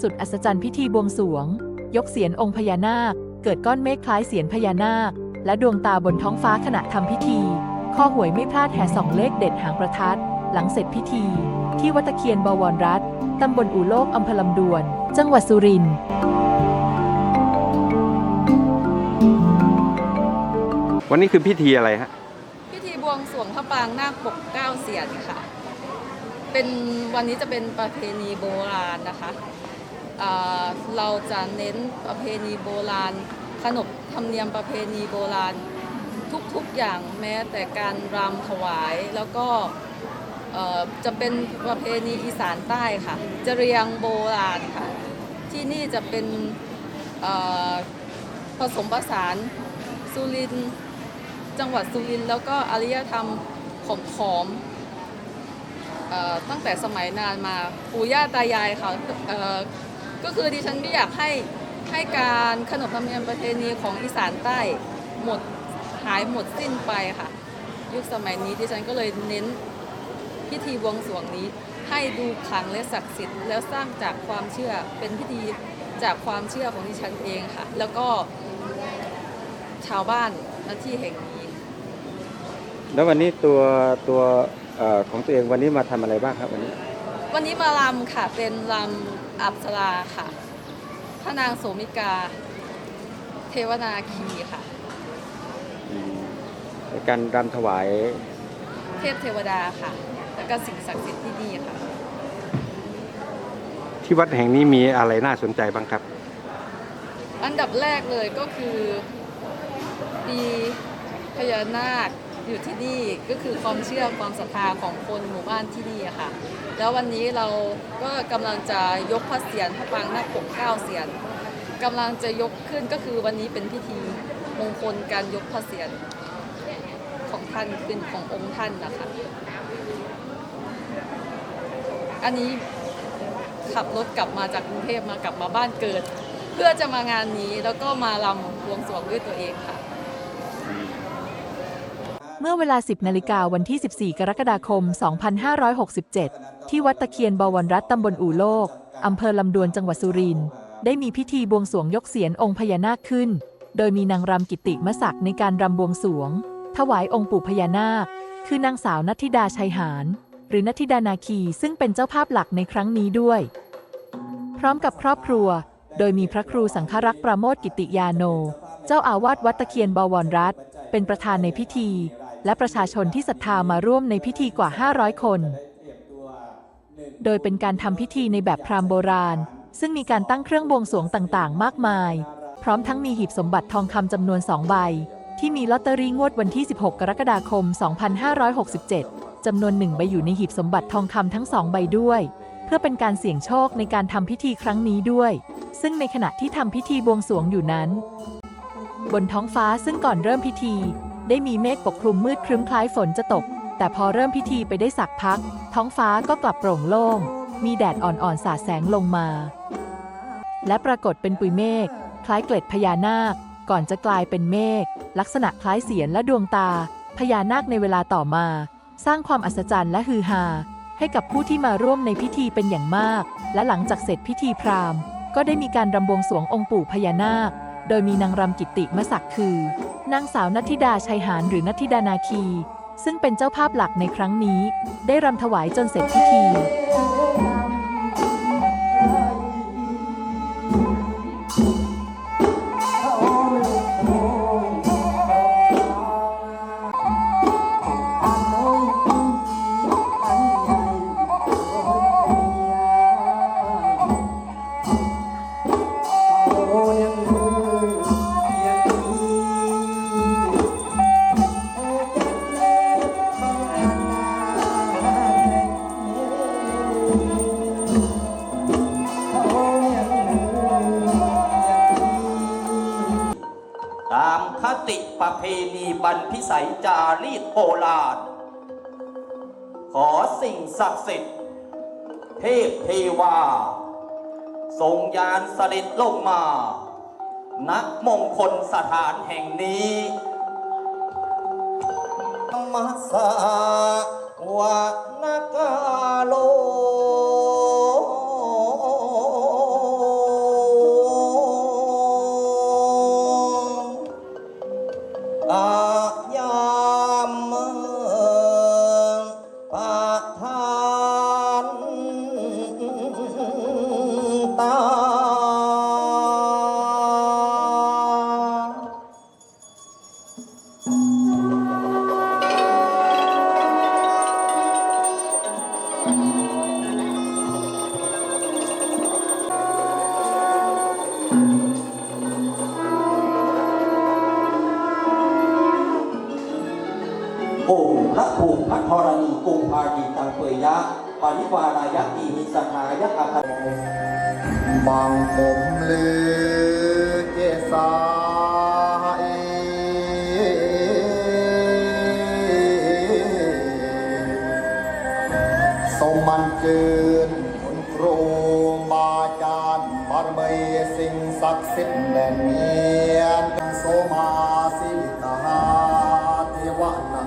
สุดอัศจรรย์พิธีบวงสรวง ยกเสียนองค์พญานาค เกิดก้อนเมฆคล้ายเสียนพญานาค และดวงตาบนท้องฟ้าขณะทำพิธี ข้อหวยไม่พลาดแห่ส่องเลขเด็ดหางประทัด หลังเสร็จพิธี ที่วัดตะเคียนบวรรัตน์ตำบลอู่โลกอำเภอลำดวน จังหวัดสุรินทร์วันนี้คือพิธีอะไรฮะ พิธีบวงสรวงพระปรางนาคปกเก้าเสียนค่ะ เป็นวันนี้จะเป็นประเพณีโบราณนะคะอ่า เราจะเน้นประเพณีโบราณ ขนบธรรมเนียมประเพณีโบราณ ทุกๆอย่างแม้แต่การรำถวายแล้วก็จะเป็นประเพณีอีสานใต้ค่ะจะเรียงโบราณค่ะ ที่นี่จะเป็นผสมผสานสุรินจังหวัดสุรินแล้วก็อารยธรรมของขอมตั้งแต่สมัยนานมาปู่ย่าตายายค่ะเอ่อ ก็คือดิฉันไม่อยากให้ให้การขนบธรรมเนียมประเพณีของอีสานใต้หมดหายหมดสิ้นไปค่ะ ยุคสมัยนี้ดิฉันก็เลยเน้นพิธีบวงสรวงนี้ ให้ดูขลังและศักดิ์สิทธิ์แล้วสร้างจากความเชื่อเป็นพิธีจากความเชื่อของดิฉันเองค่ะ แล้วก็ชาวบ้านณที่แห่งนี้ แล้ววันนี้ตัวตัวเอ่อของตัวเองวันนี้มาทำอะไรบ้างครับวันนี้ วันนี้มาลำค่ะเป็นลำ อับสราค่ะ พระนางโสมิกา เทวนาคีค่ะอืมในการรำถวายเทพเทวดาค่ะ แล้วก็สิ่งศักดิ์สิทธิ์ที่นี่ค่ะ ที่วัดแห่งนี้มีอะไรน่าสนใจบ้างครับ อันดับแรกเลยก็คือมีพญานาค อยู่ที่นี่ก็คือความเชื่อความศรัทธาของคนหมู่บ้านที่นี่ค่ะ แล้ววันนี้เราก็กำลังจะยกพระเศียรพระปางหน้าปกเก้าเศียรกำลังจะยกขึ้นก็คือวันนี้เป็นพิธีมงคลการยกพระเศียรของท่านขึ้นขององค์ท่านนะคะอันนี้ขับรถกลับมาจากกรุงเทพมากลับมาบ้านเกิด เพื่อจะมางานนี้แล้วก็มาลำบวงสรวงด้วยตัวเองค่ะ เมื่อเวลา 10 นาฬิกาวันที่ 14 กรกฎาคม 2567 ที่วัดตะเคียนบวรรัตน์ตำบลอู่โลก อำเภอลำดวนจังหวัดสุรินทร์ ได้มีพิธีบวงสรวงยกเสียนองค์พญานาคขึ้น โดยมีนางรำกิติมศักดิ์ในการรำบวงสรวง ถวายองค์ปู่พญานาค คือนางสาวนัทธิดาชัยหารหรือนัทธิดานาคีซึ่งเป็นเจ้าภาพหลักในครั้งนี้ด้วย พร้อมกับครอบครัว โดยมีพระครูสังฆรักษ์ประโมทกิติยาโน เจ้าอาวาสวัดตะเคียนบวรรัตน์เป็นประธานในพิธี และประชาชนที่ศรัทธามาร่วมในพิธีกว่า 500 คน โดยเป็นการทำพิธีในแบบพราหมณ์โบราณ ซึ่งมีการตั้งเครื่องบวงสรวงต่างๆ มากมาย พร้อมทั้งมีหีบสมบัติทองคำจำนวน2ใบ ที่มีลอตเตอรี่งวดวันที่ 16 กรกฎาคม 2567 จำนวนหนึ่งใบอยู่ในหีบสมบัติทองคำทั้งสองใบด้วย เพื่อเป็นการเสี่ยงโชคในการทำพิธีครั้งนี้ด้วย ซึ่งในขณะที่ทำพิธีบวงสรวงอยู่นั้น บนท้องฟ้าซึ่งก่อนเริ่มพิธี ได้มีเมฆปกคลุมมืดครึ้มคล้ายฝนจะตก แต่พอเริ่มพิธีไปได้สักพัก ท้องฟ้าก็กลับโปร่งโล่ง มีแดดอ่อนๆสาดแสงลงมา และปรากฏเป็นปุยเมฆคล้ายเกล็ดพญานาค ก่อนจะกลายเป็นเมฆลักษณะคล้ายเสียนและดวงตา พญานาคในเวลาต่อมา สร้างความอัศจรรย์และฮือฮาให้กับผู้ที่มาร่วมในพิธีเป็นอย่างมาก และหลังจากเสร็จพิธีพราหมณ์ ก็ได้มีการรำบวงสรวงองค์ปู่พญานาค โดยมีนางรำกิตติมศักดิ์คือ นางสาวนัทธิดาชัยหารหรือนัทธิดานาคี ซึ่งเป็นเจ้าภาพหลักในครั้งนี้ ได้รำถวายจนเสร็จพิธี รพิสัยจารีตโบราณ ขอสิ่งศักดิ์สิทธิ์ เทพเทวา ทรงยานเสด็จลงมาณมงคลสถานแห่งนี้มัสสาวะนกาโล องค์พระภูมิพระธรณีองค์พาดีตังเปยยะปาริวารายะตีมิสหายะอาคาบังผมเลือเกสาเอสมันเกินคนณครูมาจารย์บารมีสิ่งศักดิ์สิทธิ์แน่นเนียนโสมา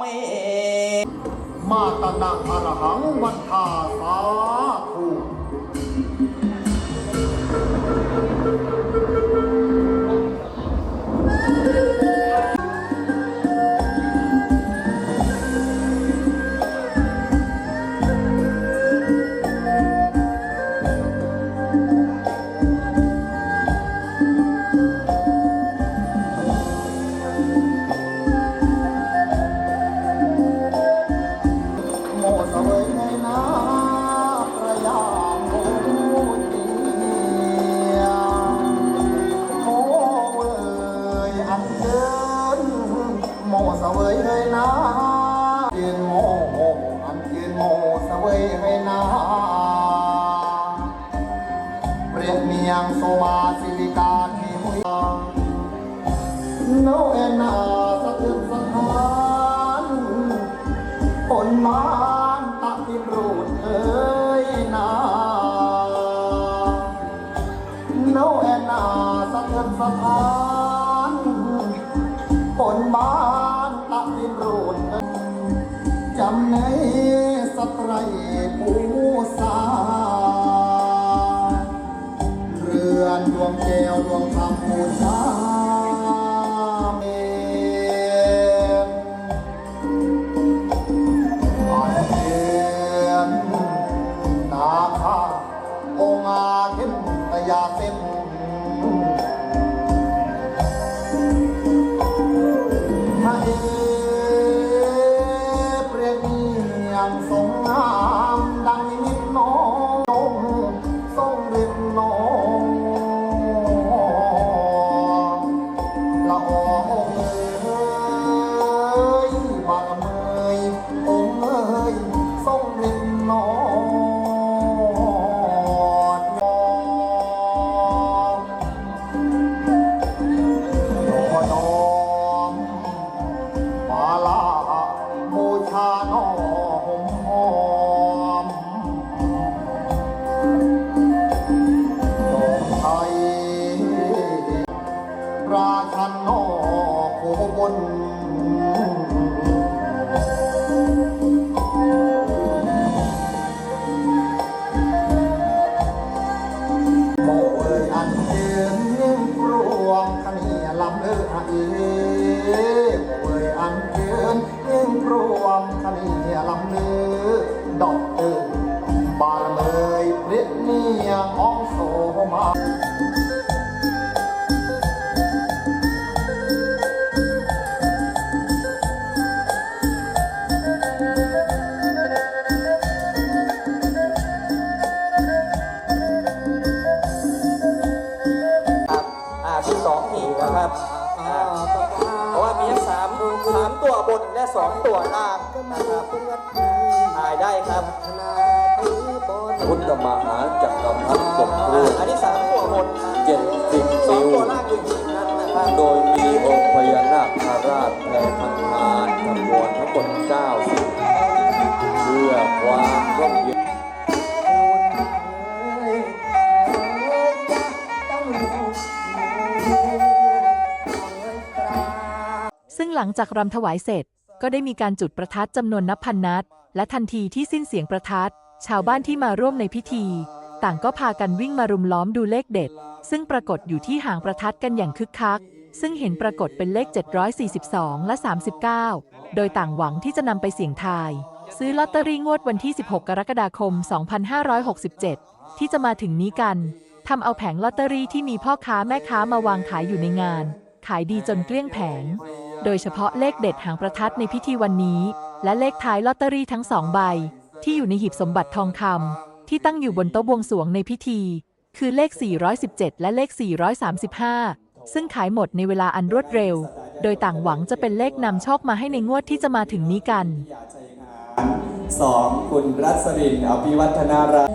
มมาตนางอรหังวันทาสาานตัดทิ้งรูดเธอ 歌の สามตัวบนและสองตัวล่างนะครับถ่ายได้ครับพุทธมหาจักรพรรดิสมรูปอันนี้สามตัวบนเจ็ดสิบนิ้วโดยมีองค์พญานาคราชแผ่พันธาน ลังจากรำถวายเสร็จ ก็ได้มีการจุดประทัดจำนวนนับพันนัด และทันทีที่สิ้นเสียงประทัด ชาวบ้านที่มาร่วมในพิธี ต่างก็พากันวิ่งมารุมล้อมดูเลขเด็ด ซึ่งปรากฏอยู่ที่หางประทัดกันอย่างคึกคัก ซึ่งเห็นปรากฏเป็นเลข 742 และ 39 โดยต่างหวังที่จะนำไปเสี่ยงทาย ซื้อลอตเตอรี่งวดวันที่ 16 กรกฎาคม 2567 ที่จะมาถึงนี้กันทำเอาแผงลอตเตอรี่ที่มีพ่อค้าแม่ค้ามาวางขายอยู่ในงาน ขายดีจนเกลี้ยงแผง โดยเฉพาะเลขเด็ดหางประทัดในพิธีวันนี้ และเลขท้ายลอตเตอรี่ทั้งสองใบ ที่อยู่ในหีบสมบัติทองคำที่ตั้งอยู่บนโต๊ะบวงสรวงในพิธี คือเลข 417 และเลข 435 ซึ่งขายหมดในเวลาอันรวดเร็ว โดยต่างหวังจะเป็นเลขนำโชคมาให้ในงวดที่จะมาถึงนี้กันสองคุณรัศรินอภิวัฒนารัตน์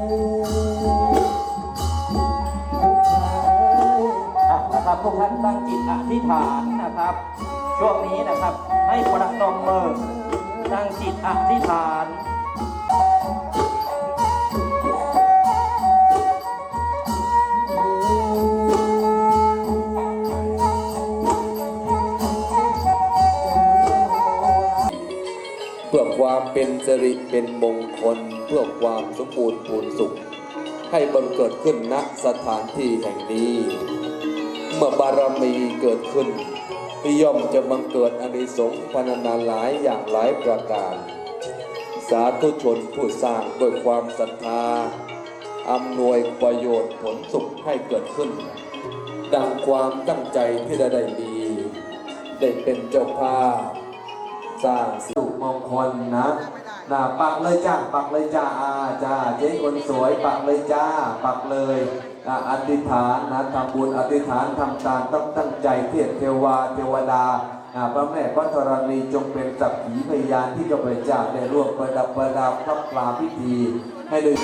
อะนะครับทุกท่านตั้งจิตอธิษฐานนะครับ ช่วงนี้นะครับ ให้ประนมมือตั้งจิตอธิษฐาน เพื่อความเป็นสิริเป็นมงคล เพื่อความสมบูรณ์พูนสุข ให้บังเกิดขึ้นณสถานที่แห่งนี้ เมื่อบารมีเกิดขึ้น ย่อมจะบังเกิดอนิสงส์พรรณนาหลายอย่างหลายประการ สาธุชนผู้สร้างด้วยความศรัทธาอำนวยประโยชน์ผลสุขให้เกิดขึ้น ดังความตั้งใจที่ได้ได้มีได้เป็นเจ้าภาพสร้างสุขมงคลนะน่ะปักเลยจ้าปักเลยจ้าอาจ้าเจ๊คนสวยปักเลยจ้า ปักเลย อธิษฐานนะทำบุญอธิษฐานทำตามต้องตั้งใจเทียเทวาเทวดาพระแม่พระธรณีจงเป็นสักขีพยานที่จะไปจาได้ร่วมประดับประดาพระปลาพิธีให้ด้วย